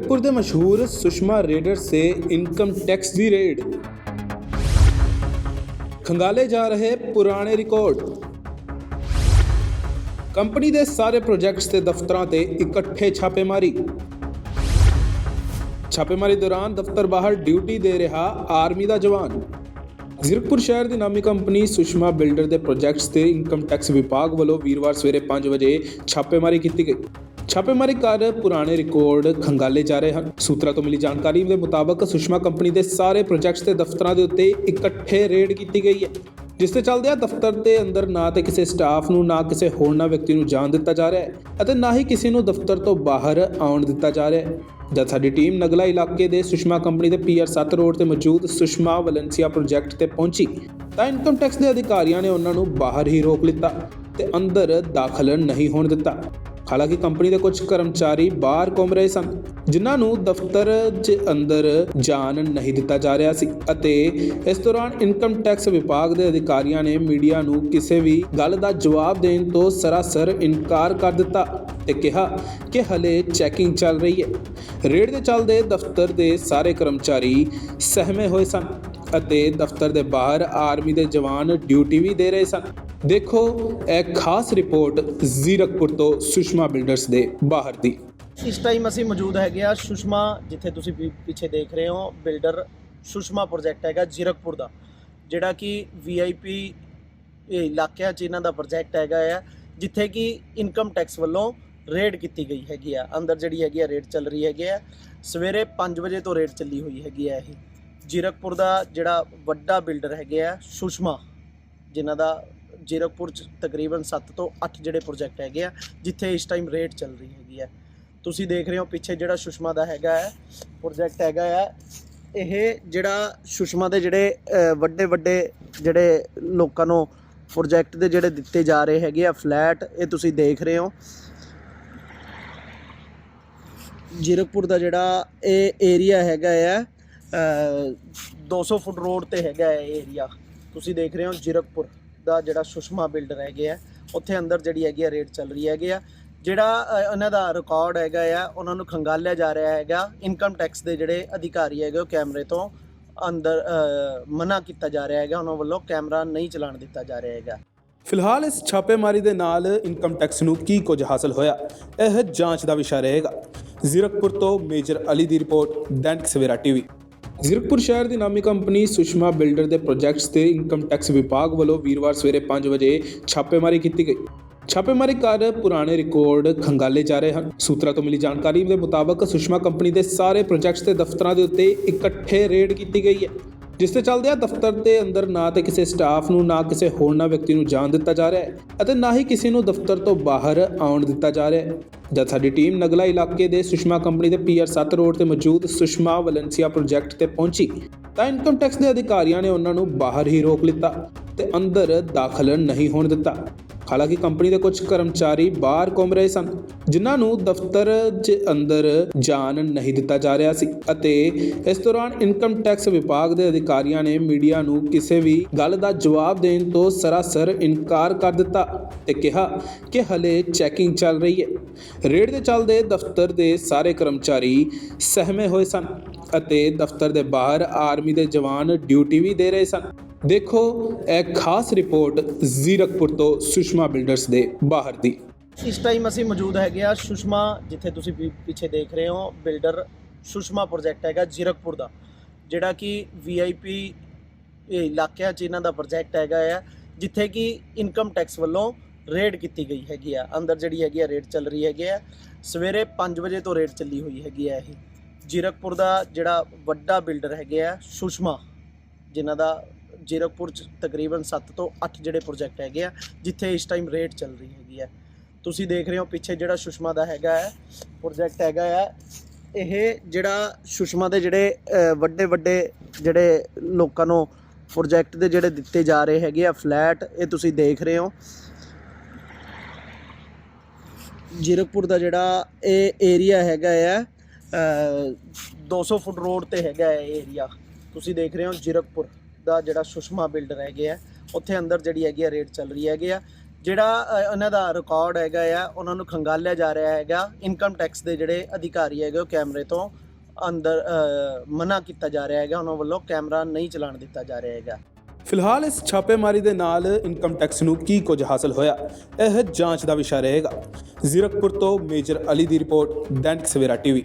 ਗੋਰਖਪੁਰ ਦੇ ਮਸ਼ਹੂਰ ਸੁਸ਼ਮਾ ਰੇਡਰ ਸੇ ਇਨਕਮ ਟੈਕਸ ਦੀ ਰੇਡ। ਖੰਗਾਲੇ ਜਾ ਰਹੇ ਪੁਰਾਣੇ ਰਿਕਾਰਡ। ਕੰਪਨੀ ਦੇ ਸਾਰੇ ਪ੍ਰੋਜੈਕਟਸ ਤੇ ਦਫ਼ਤਰਾਂ ਤੇ ਇਕੱਠੇ ਛਾਪੇਮਾਰੀ। ਛਾਪੇਮਾਰੀ ਦੌਰਾਨ ਦਫ਼ਤਰ ਬਾਹਰ ਡਿਊਟੀ ਦੇ ਰਿਹਾ ਆਰਮੀ ਦਾ ਜਵਾਨ। ਜ਼ੀਰਕਪੁਰ ਸ਼ਹਿਰ ਦੀ ਨਾਮੀ ਕੰਪਨੀ ਸੁਸ਼ਮਾ ਬਿਲਡਰ ਦੇ ਪ੍ਰੋਜੈਕਟਸ ਤੇ ਇਨਕਮ ਟੈਕਸ ਵਿਭਾਗ ਵੱਲੋਂ ਵੀਰਵਾਰ ਸਵੇਰੇ 5 ਵਜੇ ਛਾਪੇਮਾਰੀ ਕੀਤੀ ਗਈ। ਛਾਪੇਮਾਰੀ ਕਰ ਪੁਰਾਣੇ ਰਿਕਾਰਡ ਖੰਗਾਲੇ ਜਾ ਰਹੇ ਹਨ। ਸੂਤਰਾਂ ਤੋਂ ਮਿਲੀ ਜਾਣਕਾਰੀ ਦੇ ਮੁਤਾਬਕ ਸੁਸ਼ਮਾ ਕੰਪਨੀ ਦੇ ਸਾਰੇ ਪ੍ਰੋਜੈਕਟਸ ਤੇ ਦਫ਼ਤਰਾਂ ਦੇ ਉੱਤੇ ਇਕੱਠੇ ਰੇਡ ਕੀਤੀ ਗਈ ਹੈ। ਜਿਸ ਤੇ ਚੱਲਦਿਆਂ ਦਫ਼ਤਰ ਦੇ ਅੰਦਰ ਨਾ ਤੇ ਕਿਸੇ ਸਟਾਫ ਨੂੰ, ਨਾ ਕਿਸੇ ਹੋਰਨਾਂ ਵਿਅਕਤੀ ਨੂੰ ਜਾਣ ਦਿੱਤਾ ਜਾ ਰਿਹਾ ਹੈ ਅਤੇ ਨਾ ਹੀ ਕਿਸੇ ਨੂੰ ਦਫ਼ਤਰ ਤੋਂ ਬਾਹਰ ਆਉਣ ਦਿੱਤਾ ਜਾ ਰਿਹਾ ਹੈ। ਜਦ ਸਾਡੀ ਟੀਮ ਨਗਲਾ ਇਲਾਕੇ ਦੇ ਸੁਸ਼ਮਾ ਕੰਪਨੀ ਦੇ ਪੀਆਰ 7 ਰੋਡ ਤੇ ਮੌਜੂਦ ਸੁਸ਼ਮਾ ਵੈਲੈਂਸੀਆ ਪ੍ਰੋਜੈਕਟ ਤੇ ਪਹੁੰਚੀ, ਤਾਂ ਇਨਕਮ ਟੈਕਸ ਦੇ ਅਧਿਕਾਰੀਆਂ ਨੇ ਉਹਨਾਂ ਨੂੰ ਬਾਹਰ ਹੀ ਰੋਕ ਲਿੱਤਾ ਤੇ ਅੰਦਰ ਦਾਖਲ ਨਹੀਂ ਹੋਣ ਦਿੱਤਾ। ਹਾਲਾਂਕਿ ਕੰਪਨੀ ਦੇ ਕੁਝ ਕਰਮਚਾਰੀ ਬਾਹਰ ਘੁੰਮ ਰਹੇ ਸਨ, ਜਿਨ੍ਹਾਂ ਨੂੰ ਦਫ਼ਤਰ ਦੇ ਅੰਦਰ ਜਾਣ ਨਹੀਂ ਦਿੱਤਾ ਜਾ ਰਿਹਾ ਸੀ ਅਤੇ ਇਸ ਦੌਰਾਨ ਇਨਕਮ ਟੈਕਸ ਵਿਭਾਗ ਦੇ ਅਧਿਕਾਰੀਆਂ ਨੇ ਮੀਡੀਆ ਨੂੰ ਕਿਸੇ ਵੀ ਗੱਲ ਦਾ ਜਵਾਬ ਦੇਣ ਤੋਂ ਸਰਾਸਰ ਇਨਕਾਰ ਕਰ ਦਿੱਤਾ ਤੇ ਕਿਹਾ ਕਿ ਹਲੇ ਚੈਕਿੰਗ ਚੱਲ ਰਹੀ ਹੈ। ਰੇਡ ਦੇ ਚੱਲਦੇ ਦਫ਼ਤਰ ਦੇ ਸਾਰੇ ਕਰਮਚਾਰੀ ਸਹਿਮੇ ਹੋਏ ਸਨ ਅਤੇ ਦਫ਼ਤਰ ਦੇ ਬਾਹਰ ਆਰਮੀ ਦੇ ਜਵਾਨ ਡਿਊਟੀ ਵੀ ਦੇ ਰਹੇ ਸਨ। ਦੇਖੋ, ਇਹ ਖਾਸ ਰਿਪੋਰਟ ਜ਼ੀਰਕਪੁਰ ਤੋਂ ਸੁਸ਼ਮਾ ਬਿਲਡਰਸ ਦੇ ਬਾਹਰ ਦੀ। ਇਸ ਟਾਈਮ ਅਸੀਂ ਮੌਜੂਦ ਹੈਗੇ ਆ ਸੁਸ਼ਮਾ, ਜਿੱਥੇ ਤੁਸੀਂ ਪਿ- ਪਿੱਛੇ ਦੇਖ ਰਹੇ ਹੋ, ਬਿਲਡਰ ਸੁਸ਼ਮਾ ਪ੍ਰੋਜੈਕਟ ਹੈਗਾ ਜ਼ੀਰਕਪੁਰ ਦਾ, ਜਿਹੜਾ ਕਿ ਵੀਆਈਪੀ ਇਲਾਕਿਆਂ 'ਚ ਇਹਨਾਂ ਦਾ ਪ੍ਰੋਜੈਕਟ ਹੈਗਾ ਆ, ਜਿੱਥੇ ਕਿ ਇਨਕਮ ਟੈਕਸ ਵੱਲੋਂ ਰੇਡ ਕੀਤੀ ਗਈ ਹੈਗੀ ਆ। ਅੰਦਰ ਜਿਹੜੀ ਹੈਗੀ ਆ ਰੇਡ ਚੱਲ ਰਹੀ ਹੈਗੀ ਆ। ਸਵੇਰੇ 5 ਵਜੇ ਤੋਂ ਰੇਡ ਚੱਲੀ ਹੋਈ ਹੈਗੀ ਆ ਇਹ। ਜ਼ੀਰਕਪੁਰ ਦਾ ਜਿਹੜਾ ਵੱਡਾ ਬਿਲਡਰ ਹੈਗੇ ਆ, ਸੁਸ਼ਮਾ, ਜਿਨ੍ਹਾਂ ਦਾ ਜ਼ੀਰਕਪੁਰ 'ਚ ਤਕਰੀਬਨ 7 ਤੋਂ 8 ਜਿਹੜੇ ਪ੍ਰੋਜੈਕਟ ਹੈਗੇ ਆ ਜਿੱਥੇ ਇਸ ਟਾਈਮ ਰੇਟ ਚੱਲ ਰਹੀ ਹੈਗੀ ਹੈ ਤੁਸੀਂ ਦੇਖ ਰਹੇ ਹੋ ਪਿੱਛੇ ਜਿਹੜਾ ਸੁਸ਼ਮਾ ਦਾ ਹੈਗਾ ਹੈ ਪ੍ਰੋਜੈਕਟ ਹੈਗਾ ਹੈ ਇਹ ਜਿਹੜਾ ਸੁਸ਼ਮਾ ਦੇ ਜਿਹੜੇ ਵੱਡੇ ਵੱਡੇ ਜਿਹੜੇ ਲੋਕਾਂ ਨੂੰ ਪ੍ਰੋਜੈਕਟ ਦੇ ਜਿਹੜੇ ਦਿੱਤੇ ਜਾ ਰਹੇ ਹੈਗੇ ਆ ਫਲੈਟ ਇਹ ਤੁਸੀਂ ਦੇਖ ਰਹੇ ਹੋ। ਜੀਰਕਪੁਰ ਦਾ ਜਿਹੜਾ ਇਹ ਏਰੀਆ ਹੈਗਾ ਆ ਅ, 200 ਫੁੱਟ ਰੋਡ ਤੇ ਹੈਗਾ ਹੈ ਇਹ ਏਰੀਆ ਤੁਸੀਂ ਦੇਖ ਰਹੇ ਹੋ ਜੀਰਕਪੁਰ। ਦਾ ਜਿਹੜਾ ਸੁਸ਼ਮਾ ਬਿਲਡਰ ਹੈਗੇ ਆ ਉੱਥੇ ਅੰਦਰ ਜਿਹੜੀ ਹੈਗੀ ਆ ਰੇਟ ਚੱਲ ਰਹੀ ਹੈਗੇ ਆ। ਜਿਹੜਾ ਅ, ਉਹਨਾਂ ਦਾ ਰਿਕਾਰਡ ਹੈਗਾ ਆ ਉਹਨਾਂ ਨੂੰ ਖੰਗਾਲਿਆ ਜਾ ਰਿਹਾ ਹੈਗਾ ਇਨਕਮ ਟੈਕਸ ਦੇ ਜਿਹੜੇ ਅਧਿਕਾਰੀ ਹੈਗੇ ਉਹ ਕੈਮਰੇ ਤੋਂ ਅੰਦਰ ਅ, ਮਨਾ ਕੀਤਾ ਜਾ ਰਿਹਾ ਹੈਗਾ ਉਹਨਾਂ ਵੱਲੋਂ ਕੈਮਰਾ ਨਹੀਂ ਚਲਾਉਣ ਦਿੱਤਾ ਜਾ ਰਿਹਾ ਹੈਗਾ। ਫਿਲਹਾਲ ਇਸ ਛਾਪੇਮਾਰੀ ਦੇ ਨਾਲ ਇਨਕਮ ਟੈਕਸ ਨੂੰ ਕੀ ਕੁਝ ਹਾਸਲ ਹੋਇਆ ਇਹ ਜਾਂਚ ਦਾ ਵਿਸ਼ਾ ਰਹੇਗਾ। ਜ਼ੀਰਕਪੁਰ ਤੋਂ ਮੇਜਰ ਅਲੀ ਦੀ ਰਿਪੋਰਟ ਦੈਨਿਕ ਸਵੇਰਾ ਟੀਵੀ। ਜ਼ੀਰਕਪੁਰ ਸ਼ਹਿਰ ਦੀ ਨਾਮੀ ਕੰਪਨੀ ਸੁਸ਼ਮਾ ਬਿਲਡਰ ਦੇ ਪ੍ਰੋਜੈਕਟਸ ਤੇ ਇਨਕਮ ਟੈਕਸ ਵਿਭਾਗ ਵੱਲੋਂ ਵੀਰਵਾਰ ਸਵੇਰੇ 5 ਵਜੇ ਛਾਪੇਮਾਰੀ ਕੀਤੀ ਗਈ। ਛਾਪੇਮਾਰੀ ਕਰ ਪੁਰਾਣੇ ਰਿਕਾਰਡ ਖੰਗਾਲੇ ਜਾ ਰਹੇ ਹਨ। ਸੂਤਰਾਂ ਤੋਂ ਮਿਲੀ ਜਾਣਕਾਰੀ ਦੇ ਮੁਤਾਬਕ ਸੁਸ਼ਮਾ ਕੰਪਨੀ ਦੇ ਸਾਰੇ ਪ੍ਰੋਜੈਕਟਸ ਤੇ ਦਫ਼ਤਰਾਂ ਦੇ ਉੱਤੇ ਇਕੱਠੇ ਰੇਡ ਕੀਤੀ ਗਈ ਹੈ। ਜਿਸ ਤੇ ਚੱਲਦਿਆਂ ਦਫ਼ਤਰ ਦੇ ਅੰਦਰ ਨਾ ਤੇ ਕਿਸੇ ਸਟਾਫ ਨੂੰ, ਨਾ ਕਿਸੇ ਹੋਰਨਾਂ ਵਿਅਕਤੀ ਨੂੰ ਜਾਣ ਦਿੱਤਾ ਜਾ ਰਿਹਾ ਹੈ ਅਤੇ ਨਾ ਹੀ ਕਿਸੇ ਨੂੰ ਦਫ਼ਤਰ ਤੋਂ ਬਾਹਰ ਆਉਣ ਦਿੱਤਾ ਜਾ ਰਿਹਾ ਹੈ। ਜਦ ਸਾਡੀ ਟੀਮ ਨਗਲਾ ਇਲਾਕੇ ਦੇ ਸੁਸ਼ਮਾ ਕੰਪਨੀ ਦੇ ਪੀਆਰ 7 ਰੋਡ ਤੇ ਮੌਜੂਦ ਸੁਸ਼ਮਾ ਵੈਲੈਂਸੀਆ ਪ੍ਰੋਜੈਕਟ ਤੇ ਪਹੁੰਚੀ, ਤਾਂ ਇਨਕਮ ਟੈਕਸ ਦੇ ਅਧਿਕਾਰੀਆਂ ਨੇ ਉਹਨਾਂ ਨੂੰ ਬਾਹਰ ਹੀ ਰੋਕ ਲਿੱਤਾ ਤੇ ਅੰਦਰ ਦਾਖਲ ਨਹੀਂ ਹੋਣ ਦਿੱਤਾ। ਹਾਲਾਂਕਿ ਕੰਪਨੀ ਦੇ ਕੁਝ ਕਰਮਚਾਰੀ ਬਾਹਰ ਘੁੰਮ ਰਹੇ ਸਨ, ਜਿਨ੍ਹਾਂ ਨੂੰ ਦਫ਼ਤਰ ਦੇ ਅੰਦਰ ਜਾਣ ਨਹੀਂ ਦਿੱਤਾ ਜਾ ਰਿਹਾ ਸੀ ਅਤੇ ਇਸ ਦੌਰਾਨ ਇਨਕਮ ਟੈਕਸ ਵਿਭਾਗ ਦੇ ਅਧਿਕਾਰੀਆਂ ਨੇ ਮੀਡੀਆ ਨੂੰ ਕਿਸੇ ਵੀ ਗੱਲ ਦਾ ਜਵਾਬ ਦੇਣ ਤੋਂ ਸਰਾਸਰ ਇਨਕਾਰ ਕਰ ਦਿੱਤਾ ਤੇ ਕਿਹਾ ਕਿ ਹਲੇ ਚੈਕਿੰਗ ਚੱਲ ਰਹੀ ਹੈ। ਰੇਡ ਦੇ ਚੱਲਦੇ ਦਫ਼ਤਰ ਦੇ ਸਾਰੇ ਕਰਮਚਾਰੀ ਸਹਿਮੇ ਹੋਏ ਸਨ ਅਤੇ ਦਫ਼ਤਰ ਦੇ ਬਾਹਰ ਆਰਮੀ ਦੇ ਜਵਾਨ ਡਿਊਟੀ ਵੀ ਦੇ ਰਹੇ ਸਨ। ਦੇਖੋ, ਇਹ ਖਾਸ ਰਿਪੋਰਟ ਜ਼ੀਰਕਪੁਰ ਤੋਂ ਸੁਸ਼ਮਾ ਬਿਲਡਰਸ ਦੇ ਬਾਹਰ ਦੀ। ਇਸ ਟਾਈਮ ਅਸੀਂ ਮੌਜੂਦ ਹੈਗੇ ਆ ਸੁਸ਼ਮਾ, ਜਿੱਥੇ ਤੁਸੀਂ ਪਿ- ਪਿੱਛੇ ਦੇਖ ਰਹੇ ਹੋ, ਬਿਲਡਰ ਸੁਸ਼ਮਾ ਪ੍ਰੋਜੈਕਟ ਹੈਗਾ ਜ਼ੀਰਕਪੁਰ ਦਾ, ਜਿਹੜਾ ਕਿ ਵੀਆਈਪੀ ਇਲਾਕਿਆਂ 'ਚ ਇਹਨਾਂ ਦਾ ਪ੍ਰੋਜੈਕਟ ਹੈਗਾ ਆ, ਜਿੱਥੇ ਕਿ ਇਨਕਮ ਟੈਕਸ ਵੱਲੋਂ ਰੇਡ ਕੀਤੀ ਗਈ ਹੈਗੀ ਆ। ਅੰਦਰ ਜਿਹੜੀ ਹੈਗੀ ਆ ਰੇਡ ਚੱਲ ਰਹੀ ਹੈਗੀ ਆ। ਸਵੇਰੇ 5 ਵਜੇ ਤੋਂ ਰੇਡ ਚੱਲੀ ਹੋਈ ਹੈਗੀ ਆ ਇਹ। ਜ਼ੀਰਕਪੁਰ ਦਾ ਜਿਹੜਾ ਵੱਡਾ ਬਿਲਡਰ ਹੈਗੇ ਆ, ਸੁਸ਼ਮਾ, ਜਿਨ੍ਹਾਂ ਦਾ ਜ਼ੀਰਕਪੁਰ 'ਚ ਤਕਰੀਬਨ 7 ਤੋਂ 8 ਜਿਹੜੇ ਪ੍ਰੋਜੈਕਟ ਹੈਗੇ ਆ ਜਿੱਥੇ ਇਸ ਟਾਈਮ ਰੇਟ ਚੱਲ ਰਹੀ ਹੈਗੀ ਹੈ ਤੁਸੀਂ ਦੇਖ ਰਹੇ ਹੋ ਪਿੱਛੇ ਜਿਹੜਾ ਸੁਸ਼ਮਾ ਦਾ ਹੈਗਾ ਹੈ ਪ੍ਰੋਜੈਕਟ ਹੈਗਾ ਹੈ ਇਹ ਜਿਹੜਾ ਸੁਸ਼ਮਾ ਦੇ ਜਿਹੜੇ ਵੱਡੇ ਵੱਡੇ ਜਿਹੜੇ ਲੋਕਾਂ ਨੂੰ ਪ੍ਰੋਜੈਕਟ ਦੇ ਜਿਹੜੇ ਦਿੱਤੇ ਜਾ ਰਹੇ ਹੈਗੇ ਆ ਫਲੈਟ ਇਹ ਤੁਸੀਂ ਦੇਖ ਰਹੇ ਹੋ। ਜ਼ੀਰਕਪੁਰ ਦਾ ਜਿਹੜਾ ਇਹ ਏਰੀਆ ਹੈਗਾ ਆ ਅ, 200 ਫੁੱਟ ਰੋਡ ਤੇ ਹੈਗਾ ਹੈ ਇਹ ਏਰੀਆ ਤੁਸੀਂ ਦੇਖ ਰਹੇ ਹੋ ਜ਼ੀਰਕਪੁਰ। ਦਾ ਜਿਹੜਾ ਸੁਸ਼ਮਾ ਬਿਲਡਰ ਹੈਗੇ ਆ ਉੱਥੇ ਅੰਦਰ ਜਿਹੜੀ ਹੈਗੀ ਆ ਰੇਟ ਚੱਲ ਰਹੀ ਹੈਗੇ ਆ। ਜਿਹੜਾ ਅ, ਉਹਨਾਂ ਦਾ ਰਿਕਾਰਡ ਹੈਗਾ ਆ ਉਹਨਾਂ ਨੂੰ ਖੰਗਾਲਿਆ ਜਾ ਰਿਹਾ ਹੈਗਾ ਇਨਕਮ ਟੈਕਸ ਦੇ ਜਿਹੜੇ ਅਧਿਕਾਰੀ ਹੈਗੇ ਉਹ ਕੈਮਰੇ ਤੋਂ ਅੰਦਰ ਅ, ਮਨਾ ਕੀਤਾ ਜਾ ਰਿਹਾ ਹੈਗਾ ਉਹਨਾਂ ਵੱਲੋਂ ਕੈਮਰਾ ਨਹੀਂ ਚਲਾਉਣ ਦਿੱਤਾ ਜਾ ਰਿਹਾ ਹੈਗਾ। ਫਿਲਹਾਲ ਇਸ ਛਾਪੇਮਾਰੀ ਦੇ ਨਾਲ ਇਨਕਮ ਟੈਕਸ ਨੂੰ ਕੀ ਕੁਝ ਹਾਸਲ ਹੋਇਆ ਇਹ ਜਾਂਚ ਦਾ ਵਿਸ਼ਾ ਰਹੇਗਾ। ਜ਼ੀਰਕਪੁਰ ਤੋਂ ਮੇਜਰ ਅਲੀ ਦੀ ਰਿਪੋਰਟ ਦੈਨਿਕ ਸਵੇਰਾ ਟੀਵੀ।